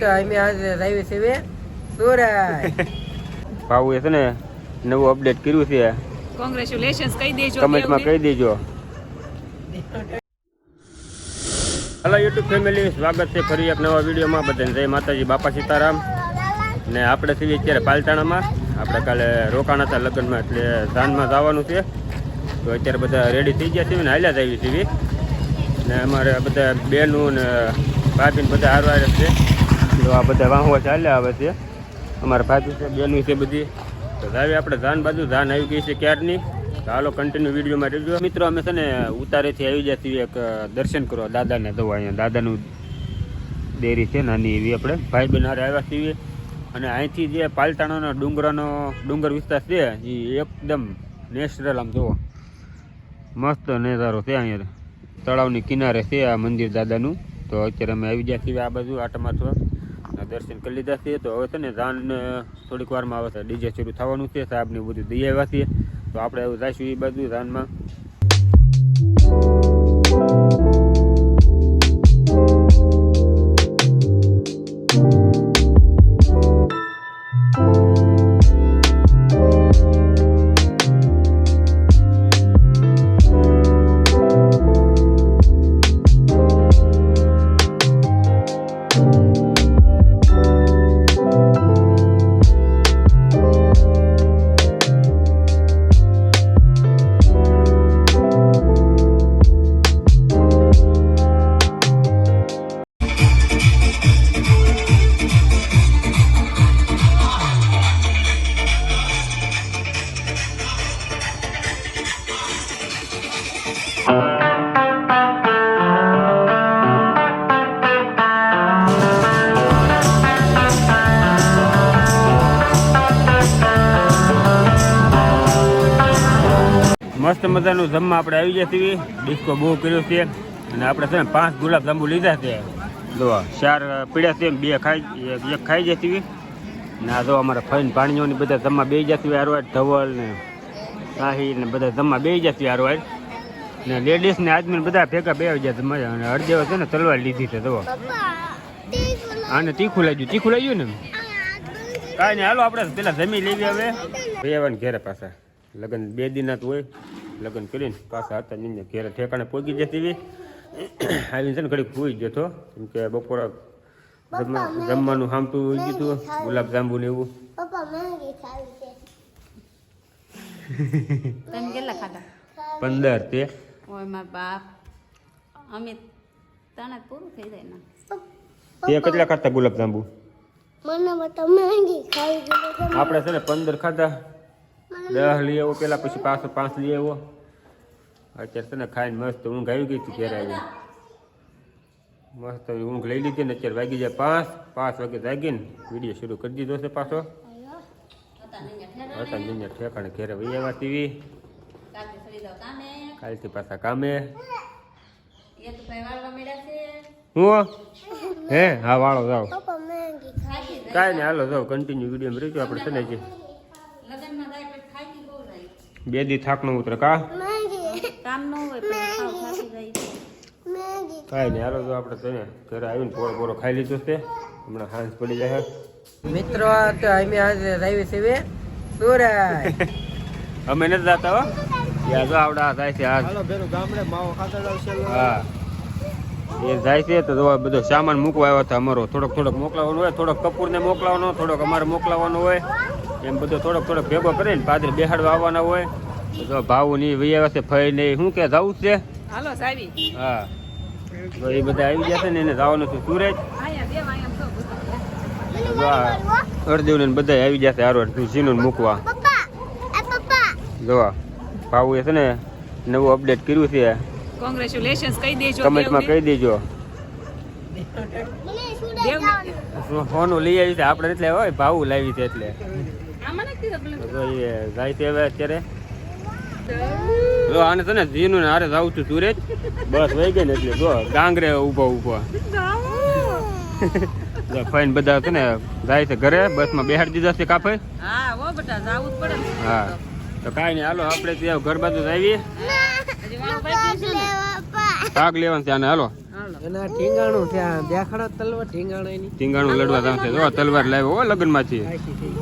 તો અમે આજે આવી છે સુરત. ભાવું એ છે ને નવું અપડેટ કર્યું છે. કોંગ્રેચ્યુલેશન્સ કહી દેજો કમેન્ટમાં કહી દેજો. હલો યુટ્યુબ ફેમિલી સ્વાગત છે ફરી એક નવા વિડીયોમાં. બધાને જય માતાજી બાપા સીતારામ. ને આપણે છીએ અત્યારે પાલતાણામાં. આપણે કાલે રોકાણ હતા લગ્નમાં એટલે ધાનમાં જવાનું છે. તો અત્યારે બધા રેડી થઈ ગયા છીએ ને હાલ્યા જ આવી છીએ. ને અમારે બધા બેનું ને ભાભીને બધા હારવાર છે. તો આ બધા વાહવા ચાલ્યા આવે છે. અમારા ભાજુ છે, બેનું છે બધી. તો જાવી આપણે ધાન બાજુ, ધાન આવી ગઈ છે ક્યારની? તો હાલો કન્ટિન્યુ વિડીયોમાં રહેજો. મિત્રો, અમે છે ને ઉતારેથી આવી છીએ એક દર્શન કરવા દાદાને જવા અહીંયા દાદાનું ડેરી છે, નાની એવી આપણે. ભાઈ બહેન હારે આવ્યા છીએ. અને અહીંથી જે પાલતાણાનો ડુંગરાનો ડુંગર વિસ્તાર છે, એ એકદમ નેચરલ આમ જુઓ. મસ્ત નજારો છે અહીંયા. તળાવની કિનારે છે આ મંદિર દાદાનું. તો અત્યારે અમે આવી ગયા છીએ આ બાજુ આટમાં છો દર્શન કરી લીધા છે તો હવે છે ને જાન થોડીક વારમાં આવે છે ડીજે શરૂ થવાનું છે. સાહેબને બધું દઈ આવ્યા છીએ. તો આપણે આવું જઈશું એ બાજુ જાનમાં મસ્ત મજાનું જમવા આપણે આવી ગયા છીએ. ડિસ્કો બહુ કર્યો છે. અને આપણે છે ને પાંચ ગુલાબ જાંબુ લીધા છે. જો ચાર પીડ્યા છે બે ખાઈ એક ખાઈ જતી હોય ને આ જો અમારા ફાઈન પાણીઓની બધા જમવા બે જતી હોય આરવાડ ધવલ ને શાહી ને બધા જમવા બે જતી હારવાર ને લેડીઝ ને આદમી બધા ભેગા બે ગયા જમવા. અને હળદેવ છે ને તલવાર લીધી છે જો આને તીખું લાગ્યું. તીખું લાગ્યું ને? કાંઈ નહીં હાલો આપણે પેલા જમી લેવી હવે. ભાઈ ઘેરે પાછા. લગ્ન બે દિના તો હોય. લગ્ન કરીને પાછા હતા નિમને ઘેરે ઠેકાણે પહોંચી જતી હતી. આવીને છે ને ઘડીક ભૂઈ જતો કેમ કે બપોરે જમવા જમવાનું સામતું હોય ગયું હતું ગુલાબ જાંબુ ને એવું. તમે કેટલા ખાધા? પંદર તે. ઓય માર બાપ. અમે તને પૂરું થઈ જાય ને. તે કેટલા ખાતા ગુલાબ જાંબુ? મને બતા મેંગી છે. આપણે છે ને પંદર ખાધા. દસ લઈ આવો પેલા પછી પાછો પાંચ લઈ આવો અત્યારે તને ખાઈને મસ્ત ઊંઘ આવી ગઈ હતી ઘેર આવી. મસ્ત ઊંઘ લઈ લીધી ને અત્યારે વાગી જાય પાંચ પાંચ વાગે જાગીને વીડિયો શરૂ કરી દીધો છે પાછો. હતા નિંજા ઠેકાણે ઘેરે વહી આવ્યા ટીવી કાલથી પાછા કામે. હું હે? હા વાળો જાઓ. કાંઈ નહીં હાલો જાઓ કન્ટિન્યુ વીડિયો રહીશું આપણે છે ને હજી લગ્નમાં જાય પછી ખાઈ બહુ જાય બે દી થાક ન ઉતરે કા? કામ ન હોય પણ ખાવ ખાતી જાય મેંગી. કાંઈ નહીં હાલો જો આપણે છે ને ઘરે આવીને પોળો પોળો ખાઈ લીધો છે. હમણાં હાંસ પડી જાય. મિત્રો તો અમે આજે આવી છે સુરત. અમે નથી જાતા હો. ત્યાં જો આવડા થાય છે આજ. હા. એ જાય છે તો બધો સામાન મૂકવા આવ્યો હતો અમારો. થોડોક થોડોક મોકલાવાનો હોય થોડોક કપૂરને મોકલાવાનો થોડોક અમારે મોકલાવાનો હોય. એમ બધો થોડોક થોડોક ભેગો કરીને પાદરે બેહાડવા આવવાના હોય. તો ભાવની વૈયા પાસે ફઈ નહીં શું કે જવું જ છે? હાલો સાવી. હા. તો એ બધા આવી જશે ને એને જવાનું છે સુરેજ અર્જુન ને બધા આવી જશે હારો ઝીનું મૂકવા. પપ્પા એ પપ્પા. જોવા ભાવું એ છે ને નવું અપડેટ કર્યું છે. કોંગ્રેચ્યુલેશન્સ કહી દેજો કમેન્ટમાં કહી દેજો. ફોનું લઈ આવી છે? આપણે એટલે હોય ભાવું લાવી છે એટલે. તો જાય હવે અત્યારે. જો આને છે જીનું ને હારે જાઉં છું બસ વહી ગઈ ને એટલે જો. ડાંગરે ઊભો ઊભો. ફાઈન બધા છે ને જાય છે ઘરે બસમાં બેહાડી દીધા છે કાફે. હા હો બેટા જાવું જ પડે હા. તો કાઈ નહીં હાલો આપણે ત્યાં ઘર બાજુ જ આવીએ. ભાગ લેવાનું ત્યાં હાલો. એના ઠીંગાણું ત્યાં દેખાડો તલવાર ઠીંગાણું ટીંગાણું લડવા જાવ છે. જો તલવાર લાવ્યો હો લગ્નમાંથી આખી થઈ.